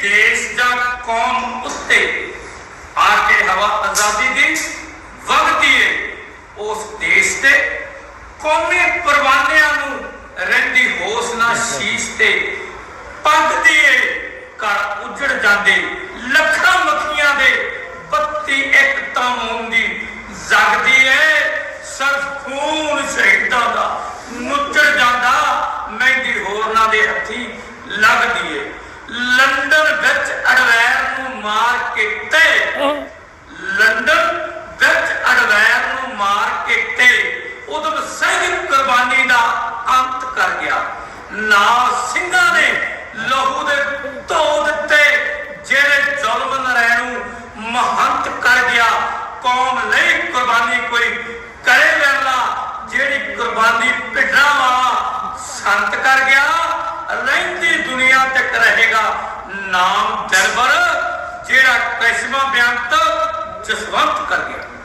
ਦੇਸ਼ ਜਾਂ ਕੌਮ ਉੱਤੇ ਆ ਕੇ ਹਵਾ ਆਜ਼ਾਦੀ ਦੀ ਵਗਦੀ ਏ ਉਸ ਦੇਸ਼ ਤੇ ਕੌਮੀ ਪਰਵਾਨਿਆਂ ਨੂੰ ਰਹਿੰਦੀ ਹੋਸ ਨਾ ਸ਼ੀਸ਼ ਤੇ ਪੱਗਦੀ ਏ ਘਰ ਉਜੜ ਜਾਂਦੇ ਲੱਖਾਂ ਮੱਖੀਆਂ ਦੇ ਬੱਤੀ ਇੱਕ ਤਾਂ ਹੁੰਦੀ ਜਗਦੀ ਏ ਸਰਫ ਖੂਨ ਸ਼ਹੀਦਾਂ ਦਾ ਨੁੱਚੜ ਜਾਂਦਾ ਮਹਿੰਦੀ ਹੋਰਨਾਂ ਦੇ ਹੱਥੀ ਲੱਗਦੀ ਏ ਮਾਰ ਕੇ ਤੇ ਲੰਡਨ ਵਿੱਚ ਅਡਵੈਰ ਨੂੰ ਮਾਰ ਕੇ ਤੇ ਉਦਮ ਸਿੰਘ ਕੁਰਬਾਨੀ ਦਾ ਅੰਤ ਕਰ ਗਿਆ। ਨਾ ਸਿੰਘਾਂ ਨੇ ਲਹੂ ਦੇ ਧੋ ਦਿੱਤੇ ਜਿਹੜੇ ਜ਼ੁਲਮ ਨਰੈਣੂ ਮਹੰਤ ਕਰ ਗਿਆ। ਕੌਮ ਲਈ ਕੁਰਬਾਨੀ ਕੋਈ ਕਰੇ ਵੇਲਾ ਜਿਹੜੀ ਕੁਰਬਾਨੀ ਪਿੱਡਾਂ ਵਾਲਾ ਸੰਤ ਕਰ ਗਿਆ ਰਹਿੰਦੀ ਦੁਨੀਆ ਤੱਕ ਰਹੇਗਾ ਨਾਮ ਦਰਬਰ। ਜਿਹੜਾ ਕ੍ਰਿਸ਼ਮਾ ਬਿਆੰਤ ਜਸਵੰਤ ਕਰ ਗਿਆ।